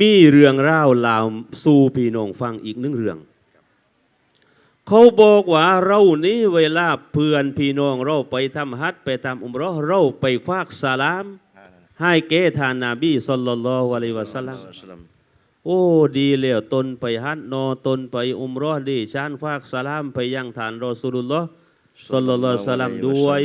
มีเรื่องเล่าลาวสู่พี่น้องฟังอีกหนึ่งเรื่อง เขาบอกว่าเรานี้เวลาเพื่อนพี่น้องเราไปทำฮัจญ์ไปทำอุมราะห์เราไปควักสลาม ให้เกทานนาบีสัลลัลลอฮุอะลัยฮิวะสัลลัมโอ้ดีแล้วตนไปฮัจญ์นอตนไปอุมราะห์ดีชานควักสลามไปยังฐานรอสูลุลลอฮ์สัลลัลลอฮุสัลลัมด้วย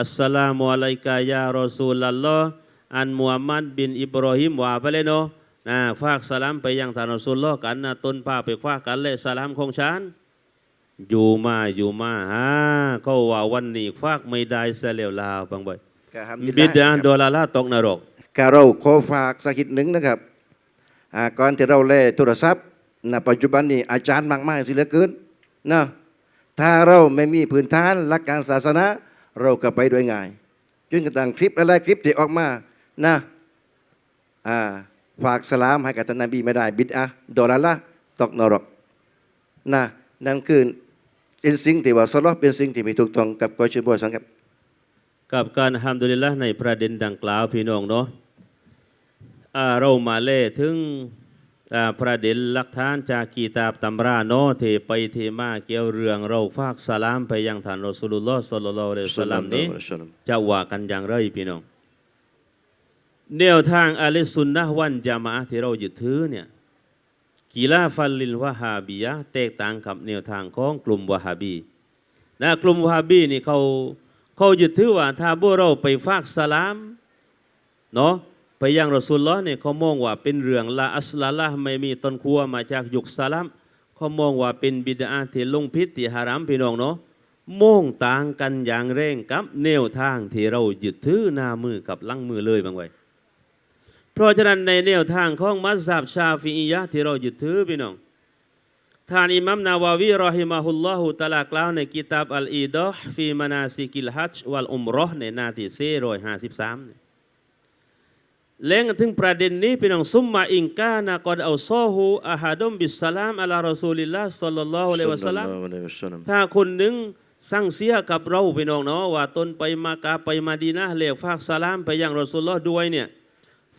อัสสลามุอะลัยกายารอซูลัลลอฮ์อันมุฮัมมัดบินอิบรอฮิมว่าไปเลยเนาะ นะฝากสลามไปยังท่านรอซูลลอฮ์กันนะตนพาไปคว้ากันเลยสลามของฉันอยู่มาอยู่มาฮะเขาว่าวันนี้ฝากไม่ได้เสียแล้วลาวบางบ่อยกะฮัมดุลิลบิลาห์ดาครับโดลาลาตกนรกกะเราขอฝากสักนิดหนึ่งนะครับอ่าก่อนที่เราเล่นโทรศัพท์นะปัจจุบันนี้อาจารย์มากมายสิเหลือเกินนะถ้าเราไม่มีพื้นฐานหลักการศาสนา เราก็ไปด้วยง่ายจนกระทั่งคลิปอะไรคลิปที่ออกมานะอ่า ฝากสลามให้กับท่านนบีไม่ได้บิดอะดอลลาร์ละตกนรกนะนั่นคือเป็นสิ่งที่ว่าสลอเป็นสิ่งที่ไม่ถูกต้องกับกอชิบอยสังครับ กับการฮัมดุลิลละในประเด็นดังกล่าวพี่น้องเนาะอ่าเรามาเล่ถึงอ่าประเด็นหลักฐานจากกีตาบตำราเนาะเทไปเทมาเกี่ยวเรื่องเราฝากสลามไปยังท่านรอสูลุลลอฮ์สัลลัลลอฮุอะลัยฮิวะสัลลัมนี้จะว่ากันอย่างไรพี่น้อง แนวทางอะลิสุนนะวันจามะที่เรายึดถือเนี่ยกีฬาฟัลลินวะฮาบียะแตกต่างกับแนวทางของกลุ่มวะฮาบีนะกลุ่มวะฮาบีนี่เขาเขายึดถือว่าถ้าพวกเราไปฝากสลามเนาะไปยังรอสูลลอเนี่ยเขามองว่าเป็นเรื่องละอัสลาละไม่มีต้นขั้วมาจากยุคสลามเขามองว่าเป็นบิดาที่ลงพิษที่ฮารามพี่น้องเนาะม่งต่างกันอย่างเร่งกับแนวทางที่เรายึดถือหน้ามือกับลังมือเลยบางไว้ เพราะฉะนั้นในแนวทางของมัสฮับชาฟีอียะห์ที่เรายึดถือพี่น้องท่านอิหมัมนาวาวีรอฮิมาฮุลลอฮุตะลากล่าวในกิตาบอัลอีดอห์ฟีมานาซิกิลฮัจญ์วัลอุมเราะห์ในหนาที่453เนี่ยเล่งถึงประเด็นนี้พี่น้องซุมมาอิงกานะกอดเอาซอฮูอะฮัดุมบิสสลามอะลารอซูลิลลาฮ์ศ็อลลัลลอฮุอะลัยฮิวะซัลลัมถ้าคนหนึ่งสั่งเสียกับเราพี่น้องเนาะว่าตนไปมากาไปมาดีนะห์เลวฝากสลามไปยังรอสุลลอฮ์ด้วยเนี่ย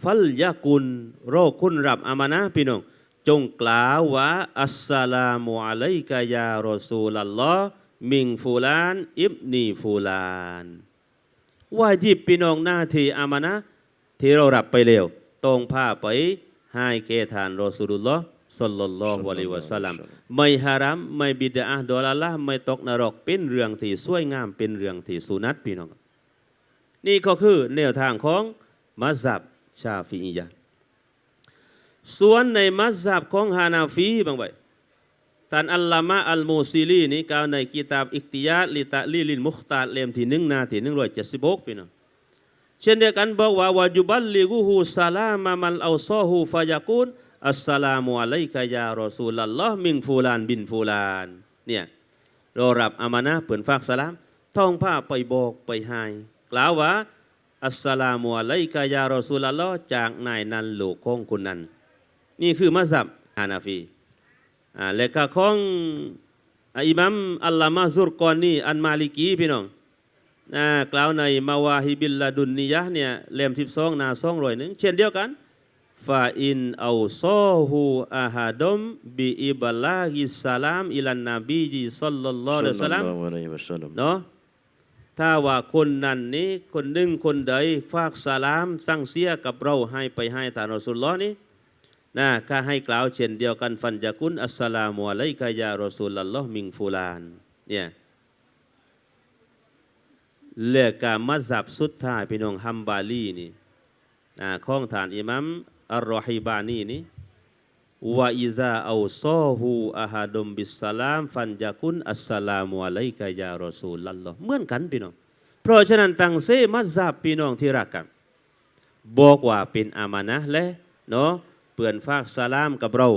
ฟัลยากุนโรคุณรับอามานะห์พี่น้องจงกล่าวว่าอัสสลามุอะลัยกะยารอซูลัลลอฮ์มิงฟูลาน อิบนีฟูลานว่าจิบพี่น้องหน้าที่อามานะห์ที่เรารับไปแล้วต้องพาไปให้แก่ทานรอสูลุลลอฮ์สัลลัลลอฮุอะลัยฮิวะสัลลัมไม่ฮารามไม่บิดาโดลาละไม่ตกนรกเป็นเรื่องที่สวยงามเป็นเรื่องที่สุนัตพี่น้อง นี่ก็คือแนวทางของมัสฮับ ชาฟีอียะส่วนในมัสฮับของฮานาฟีบางไว้ท่านอัลลามะอัลมูซิลีนี่กล่าวในกิตาบอิกติยาลิตะลีลินมุขตาดเล่มที่หนึ่งนาที่หนึ่งร้อยเจ็ดสิบหกพี่น้องเช่นเดียวกันบอกว่าวาจุบัลลิกุฮูซาลามามัลเอาซอฮูฟายากุนอัสสลามุอะลัยกะยารอซูลัลลอฮ์มิงฟูลานบินฟูลานเนี่ยเรารับอามานะเปิ่นฝากสลามท่องผ้าไปบอกไปให้กล่าวว่า อัสสลามุอะลัยกะยารอซูลัลลอฮ์จากนายนันโลกของคุณนั้น นี่คือมัสฮับฮานาฟีอ่าและก็ของอ่าอิหมัมอัลลามะซุรกอนีอันมาลิกีพี่น้องนะกล่าวในมาวาฮิบิลลาดุนนียะห์เนี่ยเล่มที่สองหนาสองร้อยหนึ่งเช่นเดียวกันฟาอินเอาซอฮูอาฮาดมบิอิบลาฮิสสลามอิลันนบีจีสัลลัลลอฮุอะลัยฮิวะสัลลัมเนาะ ถ้าว่าคนนั้นนี้คนหนึ่งคนใดฝากสลามสั่งเสียกับเราให้ไปให้ท่านรอสุลลอนี้นะก็ให้กล่าวเช่นเดียวกันฟันจะกุนอัสสลามุอะลัยกะยารอซูลัลลอฮ์มิงฟูลานเนี่ยเลือการมัซับสุดท้ายพี่น้องฮัมบาลีนี่อ่าของฐานอิมัมอัลรอฮิบานีนี่ ว่าอิซาเอาซอฮูอาฮาดุมบิสสลาม ฟันจะกุนอัสสลามุอะลัยกะยารอซูลัลลอฮ์เหมือนกันพี่น้อง เพราะฉะนั้นตั้งเซมัซับพี่น้องที่รักกันบอกว่าเป็นอามานะห์และเนาะเปื่อนฝากสลามกับเรา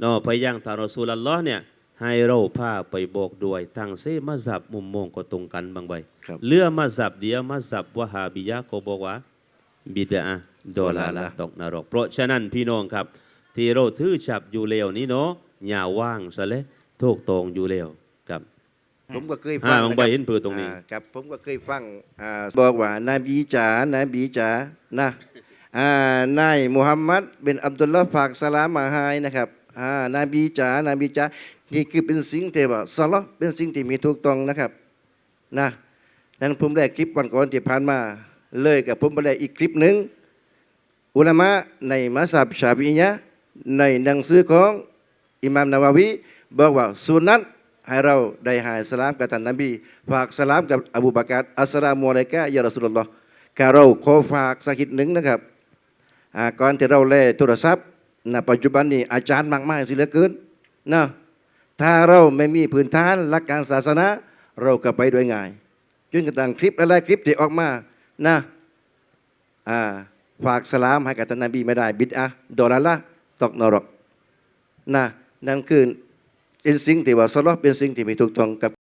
เนาะไปยังท่านรอซูลัลลอฮ์เนี่ยให้เราพาไปบอกด้วยทางเซมัซับมุมมองก็ตรงกันบางใบครับเลือมาสับเดียวมาสับวะฮาบิยะห์ก็บอกว่าบิดาโดลาละตกนรก เพราะฉะนั้นพี่น้องครับ ที่เราถือฉับอยู่เลวนี้เนาะอย่าว่างซะเลยถูกตรงอยู่เลวครับผมก็เคยอ่าฟังบางนะใบครับเห็นปืนตรงนี้อ่าครับผมก็เคยฟังอ่าบอกว่านบีจ๋านบีจ๋านะอ่านายมุฮัมมัดเป็นอับดุลลาห์ฝากสลามมาให้นะครับอ่านบีจ๋านบีจ๋านี่คือเป็นสิ่งที่ว่าสลอเป็นสิ่งที่มีถูกต้องนะครับนะนั้นผมได้คลิปวันก่อนที่ผ่านมา เลยกับผมไปได้อีกคลิปหนึ่งอุลามะในมัสยิดชาฟิอียะห์ ในหนังสือของอิหม่ามนาวาวีบอกว่าสุนัตให้เราได้หายสลามกับท่านนบีฝากสลามกับอบูบากรอัสสลามุอะลัยกะยารัสสุลลอฮ์กะเราขอฝากสักนิดหนึ่งนะครับอ่าก่อนที่เราเล่โทรศัพท์นปัจจุบันนี้อาจารย์มากมายสิเหลือเกินนะถ้าเราไม่มีพื้นฐานหลักการศาสนา เราก็ไปด้วยง่ายจนกระทั่งคลิปหลายๆคลิปที่ออกมานะฝากสลามให้กับท่านนบีไม่ได้บิดอะดอลลาละ ตกนรกนะนั่นคือเป็นสิ่งที่ว่าสลอเป็นสิ่งที่ไม่ถูกต้องกับ